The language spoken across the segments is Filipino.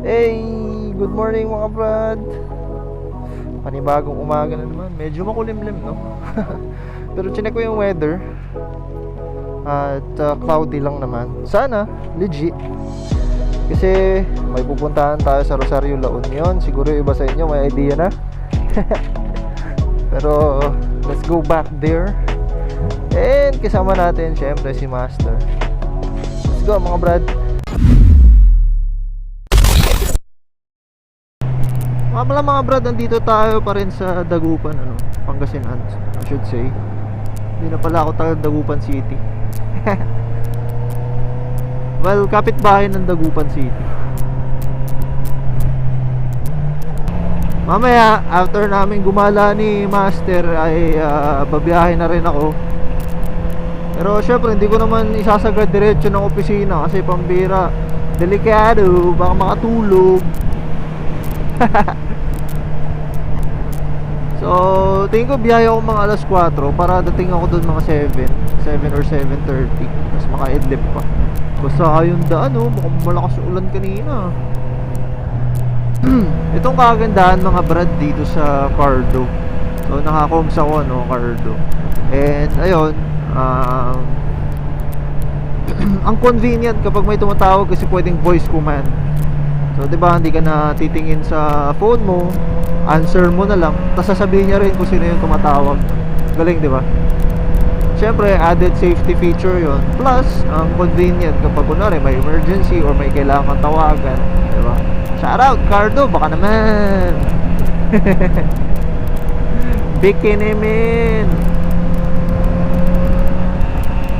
Hey, good morning mga brad. Panibagong umaga na naman. Medyo makulimlim, no? Pero chinek ko yung weather. At uh, cloudy lang naman. Sana, legit. Kasi may pupuntahan tayo sa Rosario La Union. Siguro iba sa inyo may idea na. Pero let's go back there. And kasama natin syempre si Master. Let's go mga brad. Mga pala mga brad, nandito tayo pa rin sa Dagupan, ano, Pangasinan, I should say. Hindi na pala ako taga Dagupan City. well, kapitbahay ng Dagupan City. Mamaya, after namin gumala ni Master, ay uh, babiyahe na rin ako. Pero syempre, hindi ko naman isasagad diretso ng opisina kasi pambira. Delikado, baka makatulog. so, tingin ko biyahe ako mga alas 4 para dating ako doon mga 7, 7 or 7.30. Tapos maka-idlip pa. Basta yung daan, oh, mukhang malakas ulan kanina. Itong kagandahan mga brad dito sa Cardo. So, nakakoms ako, no, Cardo. And, ayun, um, ang convenient kapag may tumatawag kasi pwedeng voice command. So, 'di ba, hindi ka na titingin sa phone mo, answer mo na lang, tapos sasabihin niya rin kung sino yung tumatawag. Galing, 'di ba? Siyempre, added safety feature 'yon. Plus, ang convenient kapag kunwari may emergency or may kailangan tawagan, 'di ba? Shout out, Cardo, baka naman. Bikini man.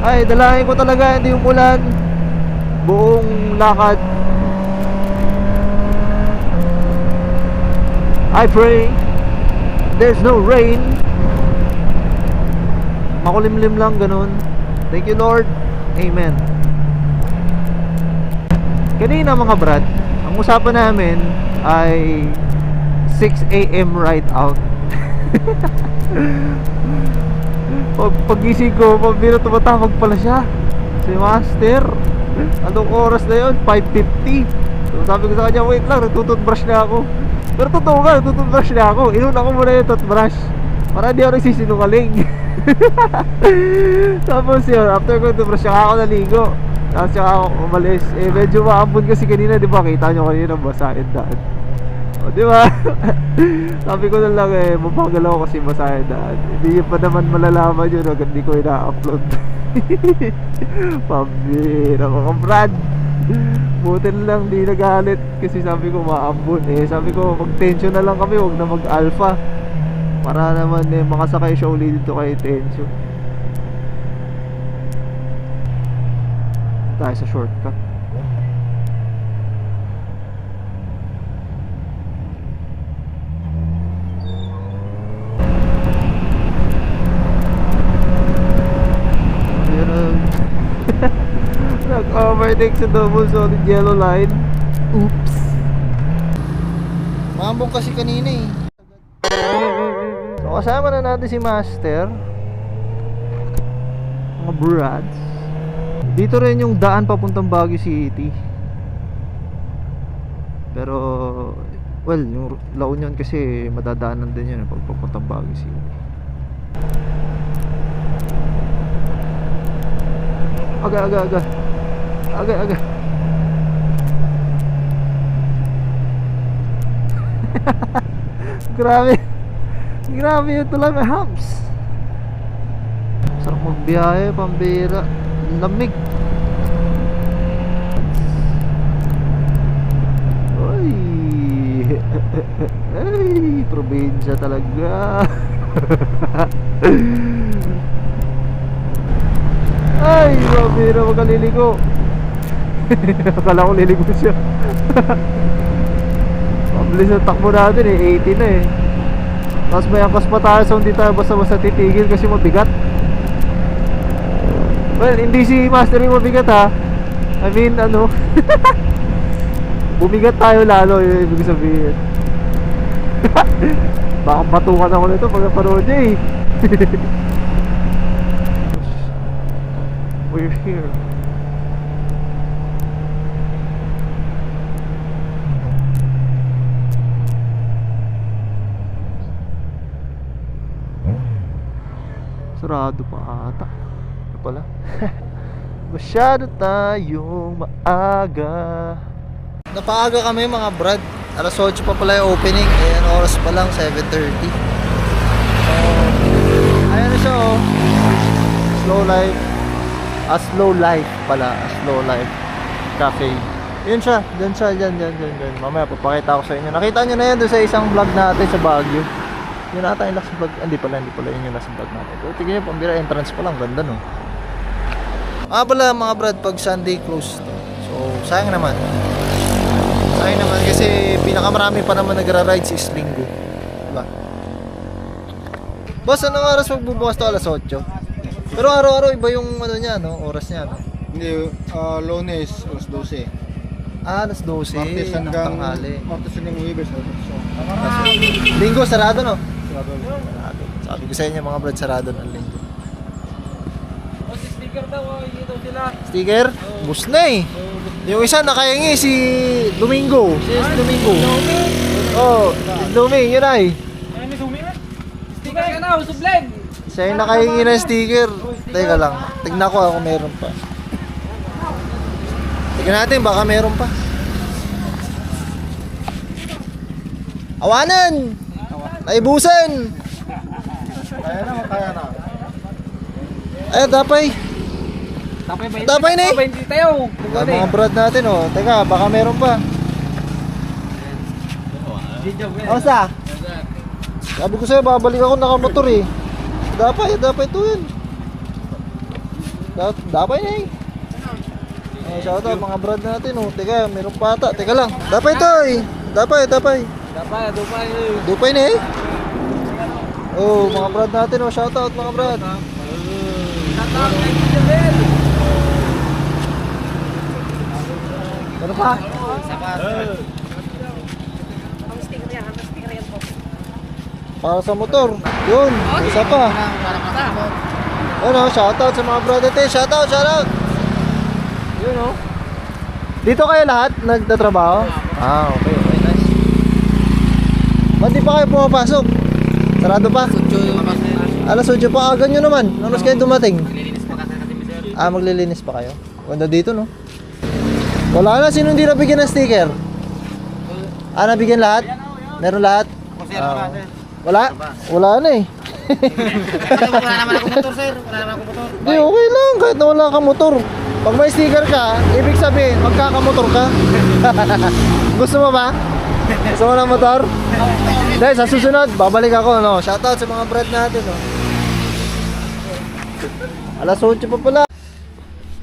Ay, dalangin ko talaga hindi umulan. Buong lakad I pray there's no rain. Makulimlim lang ganun. Thank you Lord. Amen. Kanina mga brad, ang usapan namin ay 6 a.m. right out. Pag pagising ko, pabira tumatawag pala siya. Si Master. Anong oras na yun? 5.50. So sabi ko sa kanya, wait lang, nagtututbrush na ako. Pero totoo nga, nagtututbrush na ako. Inuna ko muna yung toothbrush. Para di ako nagsisinungaling. Tapos yun, after ko toothbrush, saka ako naligo. Tapos saka ako umalis. Eh, medyo maambon kasi kanina, di ba? Kita nyo kanina, basa yung daan. O, di ba? Sabi ko na lang eh, mabagal ako kasi masaya daan. Hindi pa naman malalaman yun hanggang hindi ko ina-upload. Pambira mga brad. Buti na lang di nagalit kasi sabi ko maambon eh. Sabi ko mag-tension na lang kami, wag na mag-alpha. Para naman eh, makasakay siya ulit dito kay tension. Tayo sa shortcut. Meron. Nag-overtake sa double solid yellow line. Oops. Mambong kasi kanina eh. So kasama na natin si Master. Mga brads. Dito rin yung daan papuntang Baguio City. Pero well, yung La Union kasi madadaanan din yun eh, pag papuntang Baguio City. Aga, aga, aga. Aga, aga. Grabe. Grabe tulay may humps. Sarap magbiyahe, pambira. Lamig. Ay. Ay, probinsya talaga. Ay, grabe na magaliligo. Akala ko liligo siya. Mabilis na takbo natin eh, 80 na eh. Tapos may angkas pa tayo so hindi tayo basta-basta titigil kasi mabigat. Well, hindi si Master yung mabigat ha. I mean, ano, bumigat tayo lalo, yun ibig sabihin. Baka matukan ako nito pag napanood niya eh. We're here. Sarado pa ata. Ano pala? Masyado tayong maaga. Napaaga kami mga brad. Alas 8 pa pala yung opening. Eh, ano oras pa lang? 7.30. So, ayan na siya oh. Slow life. A slow life pala. A slow life. Cafe. Yun siya. Diyan siya. Diyan, diyan, diyan, diyan. Mamaya papakita ko sa inyo. Nakita nyo na yan doon sa isang vlog natin sa Baguio. Yun ata yung last vlog. Hindi pala, hindi pala yun yung last vlog natin. Pero tignan nyo, pambira entrance pa lang. Ganda no. Ah pala mga brad, pag Sunday close to. So, sayang naman. Sayang naman kasi pinakamarami pa naman nagra-rides is linggo. Diba? Boss, anong oras magbubukas to alas 8? Pero araw-araw iba yung ano niya, no? Oras niya, no? Hindi, uh, Lones, alas 12. Ah, alas 12 Martes ng hanggang, tanghali. Martes hanggang Webes, alas 8. Linggo, sarado, no? Sarado. Sarado. Sabi ko sa inyo mga brad, sarado ng linggo. O, si sticker daw, oh, hindi daw sila. Sticker? Bus na eh. Yung isa nakahingi si Domingo. Si Domingo. Oh, si Domingo, yun ay. Ay, may sumi na. Sticker ka na, usublen. Siya yung nakahingi ng sticker. Teka lang, tignan ko ako meron pa. Tignan natin, baka meron pa. Awanan! Naibusan! Kaya na, kaya na. Ay, dapay. Tapay ba Tapay na eh. Tapay hindi tayo. Mga brad natin oh. Teka, baka meron pa. Kamusta? Sabi ko sa'yo, babalik ako nakamotor eh. Dapay, dapay to yun. Da- Dapay na eh. Eh, shout out mga brad natin oh. Teka, meron pa ata. Teka lang. Dapay to eh. Dapay, dapay. Tapay, tapay. Dupay na eh. Oh, mga brad natin oh. Shout out mga brad. Tatang, ay, Isabel. Ano pa? Para sa motor. Yun, isa pa. Ano, shoutout sa mga brother natin. Shoutout, shoutout. Yun oh. Dito kayo lahat nagtatrabaho? Ah, okay. Ba't di pa kayo pumapasok? Sarado pa? Alas 8 pa, aga nyo naman. Alas kayo dumating? Ah, maglilinis pa kayo? Ganda dito, no? Wala na, sino hindi nabigyan ng sticker? Ah, nabigyan lahat? Meron lahat? Ah, wala? Wala na eh. Wala naman ako motor, sir. Wala naman ako motor. Hindi, okay lang. Kahit na wala kang motor. Pag may sticker ka, ibig sabihin, magkakamotor ka. Gusto mo ba? Gusto mo ng motor? Dahil sa susunod, babalik ako. No? Shoutout sa mga brad natin. No? Alas 8 pa pala.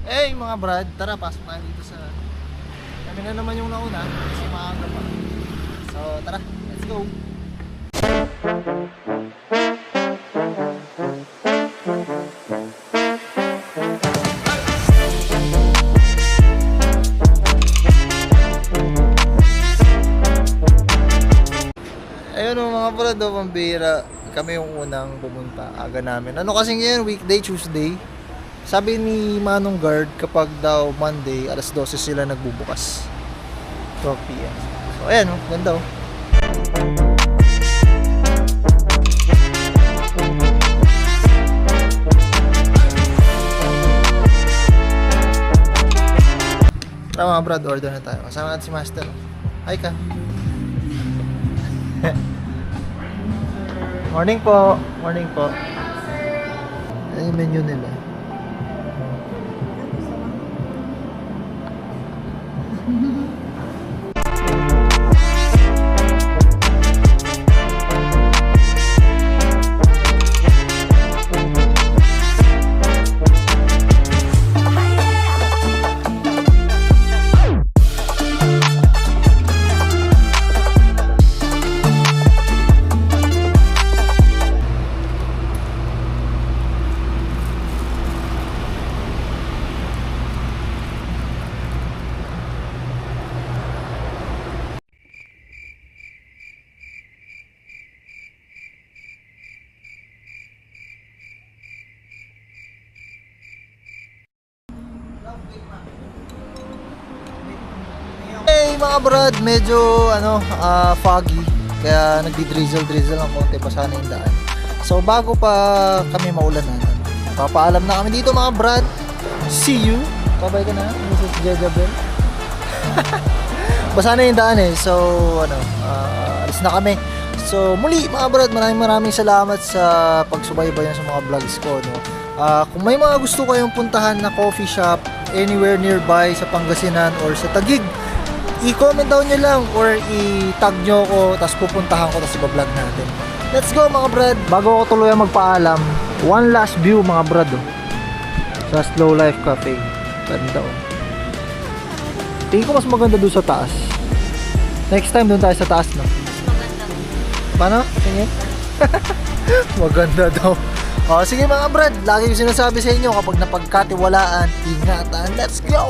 Eh, mga brad, tara, pasok tayo dito sa... Kami na naman yung nauna. Kasi maaga pa. So, tara, let's go. Oh, pambira. Kami yung unang pumunta. Aga namin. Ano kasi ngayon, weekday, Tuesday. Sabi ni Manong Guard, kapag daw Monday, alas 12 sila nagbubukas. 12 p.m. So, ayan o, ganda oh. Tara mga brad, order na tayo. Kasama natin si Master. Hi ka. Morning po. Morning po. Yung menu nila? Mga brad, medyo ano, ah, foggy. Kaya nagdi-drizzle drizzle ng konti pa sana yung daan. So bago pa kami maulanan, Papaalam na kami dito mga brad. See you. Babay ka na, Mrs. Jejabel. Basa na yung daan eh. So, ano, ah, alis na kami. So, muli mga brad, maraming maraming salamat sa pagsubaybay sa mga vlogs ko. No? Ah, kung may mga gusto kayong puntahan na coffee shop anywhere nearby sa Pangasinan or sa Tagig, i-comment down nyo lang or i-tag nyo ko tapos pupuntahan ko tapos i-vlog natin. Let's go mga brad! Bago ako tuluyan magpaalam, one last view mga brad oh. Sa Slow Life Cafe. Ganda oh. Tingin ko mas maganda doon sa taas. Next time doon tayo sa taas no. Paano? Tingin? maganda daw. O sige mga brad, lagi ko sinasabi sa inyo kapag napagkatiwalaan, ingatan. Let's go!